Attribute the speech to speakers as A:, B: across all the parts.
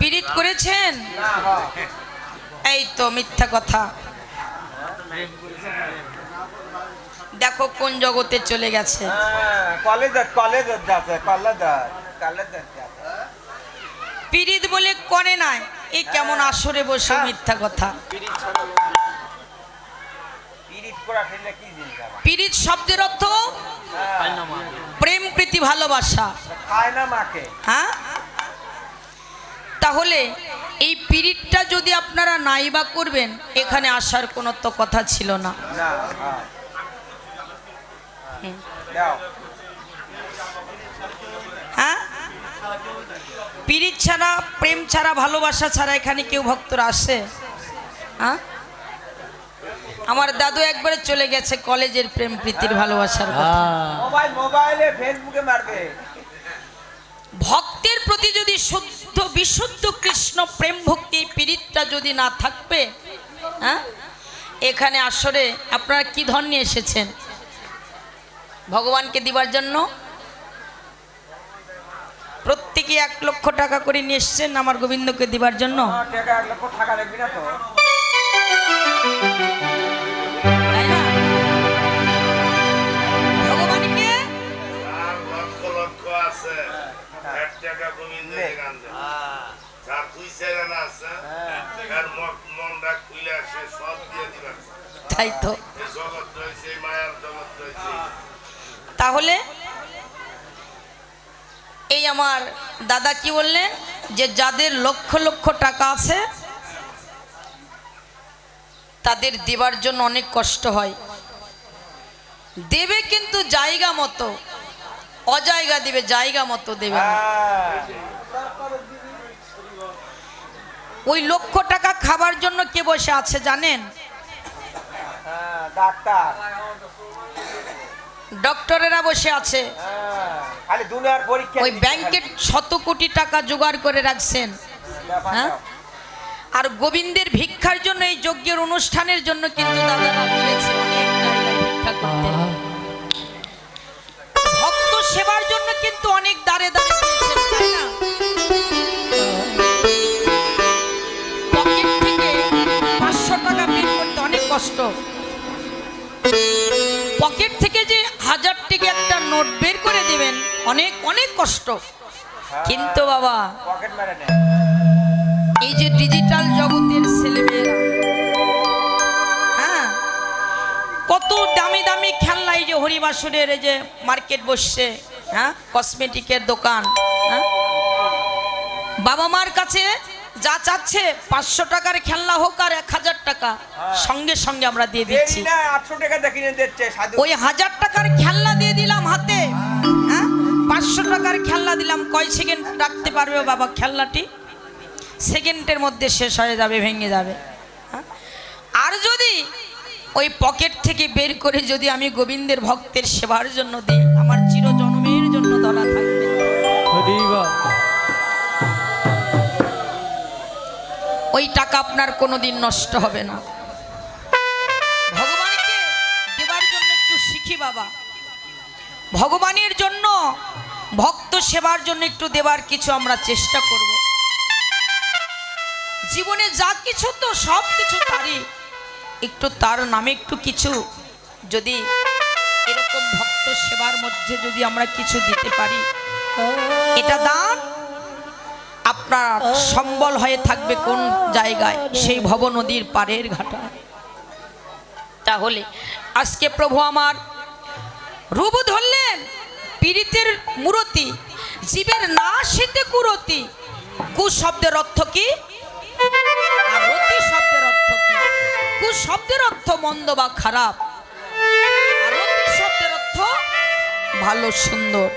A: পীড়িত করেছেন? এই তো মিথ্যা কথা। দেখো কোন জগতে চলে গেছে। পীড়িত বলে করে নাই। এ কেমন আসরে বসে মিথ্যা কথা? পীড়িত শব্দের অর্থ
B: হ্যাঁ,
A: প্রেম প্রীতি ভালোবাসা। হ্যাঁ? তাহলে এই পিরিটটা যদি আপনারা নাই বা করবেন এখানে আসার কোনো তো কথা ছিল না।
B: হ্যাঁ।
A: হ্যাঁ? পিরিত ছাড়া প্রেম ছাড়া ভালোবাসা ছাড়া এখানে কেউ ভক্তরা আসে? হ্যাঁ? আমার দাদু একবারে চলে গেছে কলেজের প্রেম প্রীতির ভালোবাসার কথা।
B: মোবাইল মোবাইলে ফেসবুকে মারবে।
A: ভক্তের প্রতি যদি শুদ্ধ, বিশুদ্ধ কৃষ্ণ প্রেম ভক্তি পীড়িতটা যদি না থাকবে হ্যাঁ? এখানে আসরে আপনারা কি ধন নিয়ে এসেছেন? ভগবানকে দিবার জন্য? প্রত্যেকে এক লক্ষ টাকা করে নিয়ে এসছেন, আমার গোবিন্দকে দিবার জন্য?
B: টাকা লাগবে না তো?
C: গোবিন্দের যার দুই সেরেনা আছে তার মনটা খুলে আসে সব দিয়ে দিবেন
A: তাই তো।
C: জগৎ রয়েছে মায়ার জগৎ রয়েছে।
A: তাহলে এই আমার দাদা কি বললেন? যে যাদের লক্ষ লক্ষ টাকা আছে তাদের দেবার জন্য অনেক কষ্ট হয়। দেবে কিন্তু জায়গা মতো অজায়গা দিবে জায়গা মতো দেবে না।
B: হ্যাঁ।
A: ওই লক্ষ টাকা খাবার জন্য কে বসে আছে জানেন?
B: হ্যাঁ
A: ডক্টরেরা বসে আছে।
B: হ্যাঁ খালি দুনিয়ার পরীক্ষা
A: ওই ব্যাংকের শত কোটি টাকা জোগাড় করে রাখছেন। হ্যাঁ? আর গোবিন্দের ভিক্ষার জন্য এই যজ্ঞের অনুষ্ঠানের জন্য কিন্তু দাদারা ভক্ত সেবার জন্য কিন্তু অনেক দাঁড়ে দাঁড়ে গিয়েছেন তাই না? কষ্ট। পকেট থেকে যে হাজার থেকে একটা নোট বের করে দিবেন, অনেক অনেক কষ্ট। কিন্তু বাবা, এই যে ডিজিটাল জগতের ছেলেমেয়েরা হ্যাঁ কত দামি দামি খেলনা এই যে হরিবাসুরের এই যে মার্কেট বসছে হ্যাঁ কসমেটিকের দোকান হ্যাঁ। বাবা মার কাছে যা চাচ্ছে পাঁচশো টাকার খেলনা হোক আর এক হাজার টাকা সঙ্গে সঙ্গে আমরা দিয়ে দিচ্ছি।
B: আটশো টাকা দিচ্ছে
A: ওই হাজার টাকার খেলনা দিয়ে দিলাম হাতে। হ্যাঁ। পাঁচশো টাকার খেলনা দিলাম। কয় সেকেন্ড রাখতে পারবে বাবা খেলনাটি? সেকেন্ডের মধ্যে শেষ হয়ে যাবে ভেঙে যাবে। হ্যাঁ? আর যদি ওই পকেট থেকে বের করে যদি আমি গোবিন্দের ভক্তের সেবার জন্য দিই আমার ওই টাকা আপনার কোনোদিন নষ্ট হবে না। ভগবানকে দেবার জন্য একটু শিখি বাবা। ভগবানের জন্য, ভক্ত সেবার জন্য একটু দেবার কিছু আমরা চেষ্টা করব। জীবনে যা কিছু তো, সব কিছু তারই। একটু তার নামে একটু কিছু যদি এরকম ভক্ত সেবার মধ্যে যদি আমরা কিছু দিতে পারি। এটা দান আপনার সম্বল হয়ে থাকবে কোন জায়গায়? সেই ভব নদীর পাড়ের ঘাটা। তাহলে আজকে প্রভু আমার রূপ ধরলেন পীড়িতের মূরতি, জীবের না শীতে কুরতি। কু শব্দের অর্থ কি? শব্দের অর্থ কি? কু শব্দের অর্থ মন্দ বা খারাপ? শব্দের অর্থ ভালো, সুন্দর।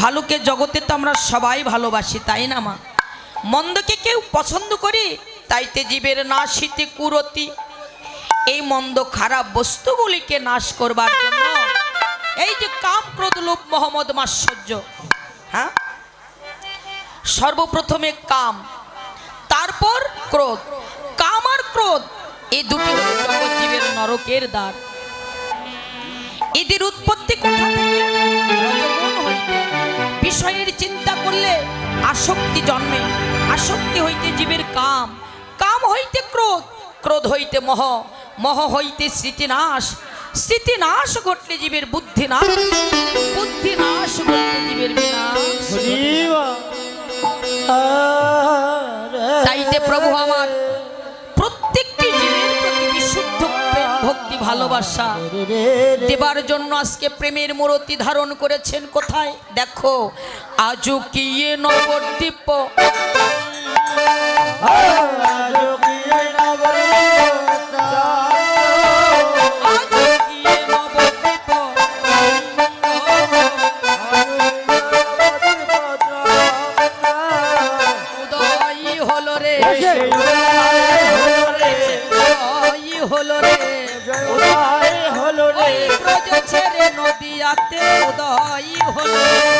A: ভালোকে জগতে তো আমরা সবাই ভালোবাসি, তাই না মা? মন্দকে কেউ পছন্দ করি তাইতে জীবের না শীতে কুরতি। এই মন্দ খারাপ বস্তুগুলিকে নাশ করবার জন্য এই যে কাম ক্রোধ মোহাম্মদ মাশ্চর্য হ্যাঁ? সর্বপ্রথমে কাম, তারপর ক্রোধ। কাম আর ক্রোধ এই দুটি হল জীবের নরকের দ্বার। এদের উৎপত্তি কোথা থেকে? বিষয়ের চিন্তা করলে আসক্তি জন্মে। আসক্তি হইতে জীবের কাম। কাম হইতে ক্রোধ ক্রোধ হইতে মহ। মহ হইতে স্মৃতিনাশ। স্মৃতিনাশ ঘটলে জীবের বুদ্ধি নাশ বুদ্ধি নাশ ঘটলে জীবের বিনাশ। তাইতে প্রভু আমার ভক্তি ভালোবাসা। দেবার জন্য আজকে প্রেমের মূরতি ধারণ করেছেন। কোথায়? দেখো আজু কি নবদ্বীপ? নদিয়াতে উদয় হলো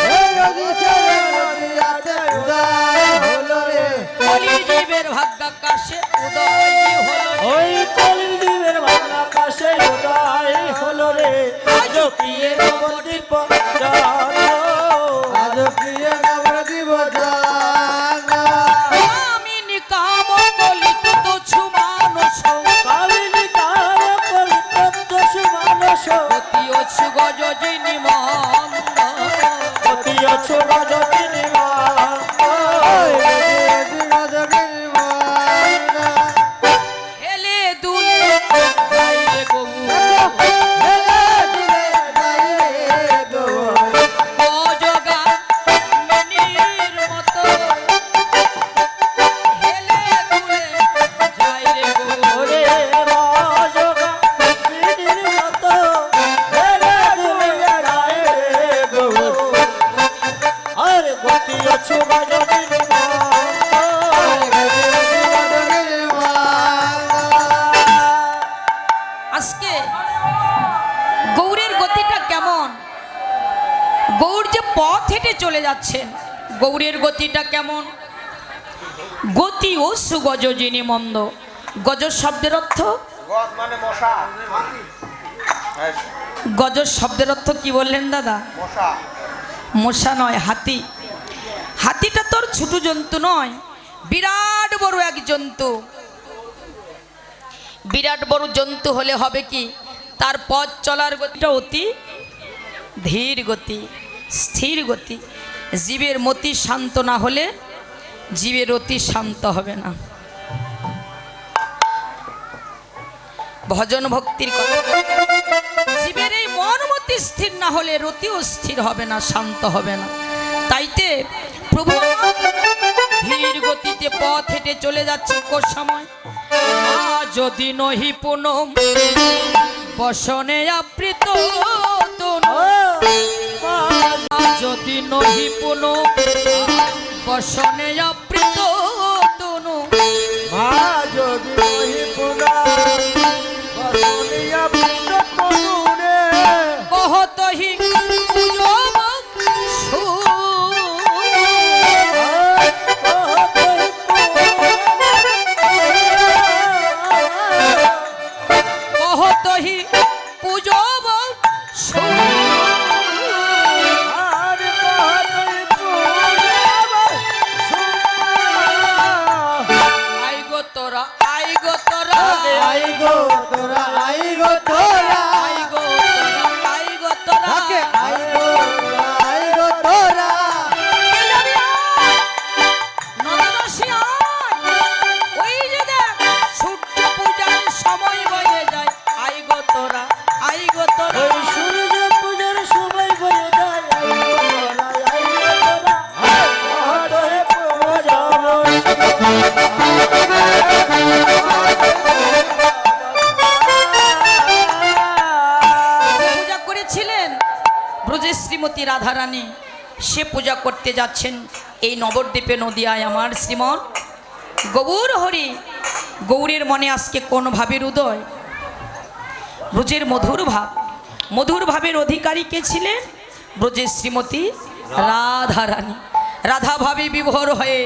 A: কেমন গতি ও সুগজ যিনি মন্দ। গজ শব্দের অর্থ?
B: গছ মানে
A: গজ শব্দের অর্থ কি বললেন দাদা?
B: মশা।
A: মশা নয় হাতি। হাতিটা তোর ছোট জন্তু নয় বিরাট বড় এক জন্তু। বিরাট বড় জন্তু হলে হবে কি? তার পথ চলার গতিটা অতি ধীর গতি স্থির গতি। জীবের মতি শান্ত না হলে জীবের অতি শান্ত হবে না। ভজন ভক্তির কথা। জীবের এই মন মতি স্থির না হলে রতিও স্থির হবে না, শান্ত হবে না। তাইতে প্রভু ধীর গতিতে পথ হেঁটে চলে যাচ্ছে কোর সময়। যদি নহি পুনম, বসনে আবৃত যদি নহি পুনম বসনে অপ্রীত তনু।
D: মা
A: করতে যাচ্ছেন এই নবদ্বীপে নদিয়ায় আমার শ্রীমন গৌর হরি। গৌরের মনে আজকে কোন ভাবের উদয়? ব্রজের মধুর ভাব। মধুর ভাবের অধিকারী কে ছিলেন? ব্রজের শ্রীমতী রাধারানী। রাধা ভাবে বিভোর হয়ে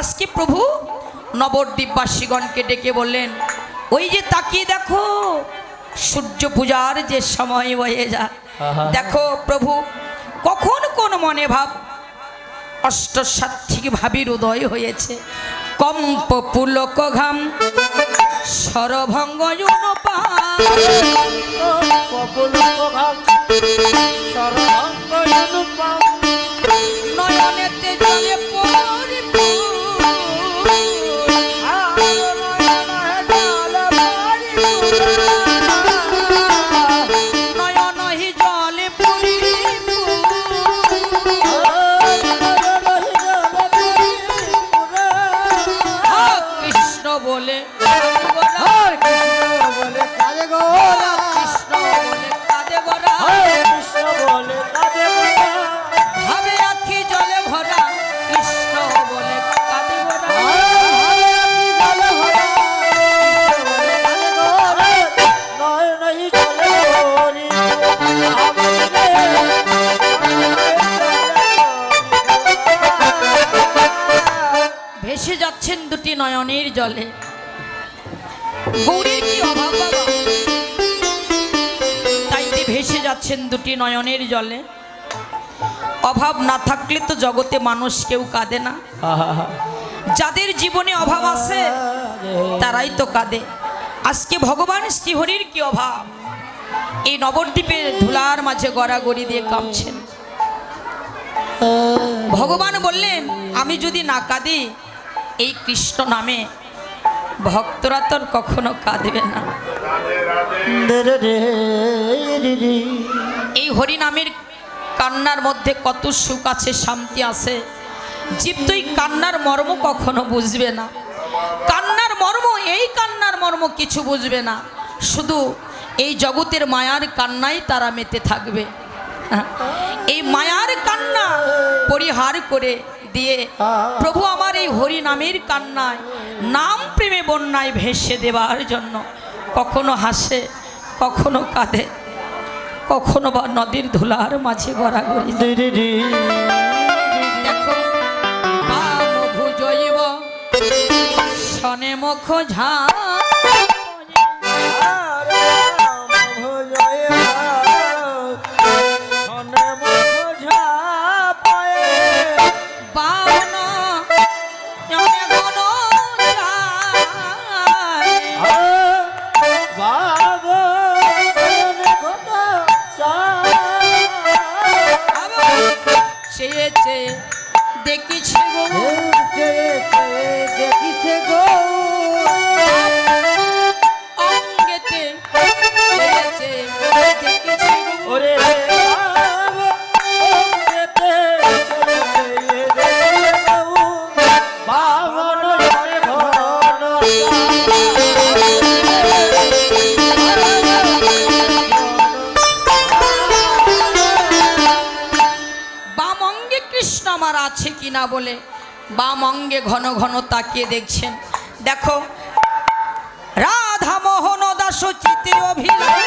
A: আজকে প্রভু নবদ্বীপবাসীগণকে ডেকে বললেন ওই যে তাকিয়ে দেখো সূর্য পূজার যে সময় হয়ে যায়। দেখো প্রভু কখন কোন মনে ভাব অষ্টসাত্ত্বিক ভাবির উদয় হয়েছে। কম্প পুলক ঘাম সরভঙ্গ যাচ্ছেন দুটি নয়নের জলে। অভাব না থাকলে তো জগতে মানুষ কেউ কাঁদে না। যাদের জীবনে অভাব আছে, তারাই তো কাঁদে। আজকে ভগবান শ্রীহরির কি অভাব? এই নবদ্বীপের ধুলার মাঝে গড়াগড়ি দিয়ে কাঁপছেন। ভগবান বললেন, আমি যদি না কাঁদি, এই কৃষ্ণ নামে ভক্তরা তোর কখনো কাঁদবে না। এই হরিনামের কান্নার মধ্যে কত সুখ আছে শান্তি আছে। জীব তুই কান্নার মর্ম কখনো বুঝবে না। কান্নার মর্ম এই কান্নার মর্ম কিছু বুঝবে না। শুধু এই জগতের মায়ার কান্নাই তারা মেতে থাকবে। এই মায়ার কান্না পরিহার করে দিয়ে প্রভু আমার এই হরি নামের কান্নায় নাম প্রেমে বন্যায় ভেসে দেওয়ার জন্য কখনো হাসে কখনো কাঁদে কখনো বা নদীর ধুলার মাঝে গড়াগড়ি দেখো শনে মুখ ঝা চেয়ে দেখিছে গো। অঙ্গেতে কিনা বলে বাম অঙ্গে ঘন ঘন তাকিয়ে দেখছেন। দেখো রাধা মোহন দাস চিতে অভিলাষ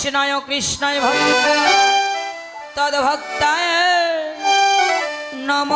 A: কৃষ্ণায় কৃষ্ণয় ভক্ত তদ্ভক্তায় নম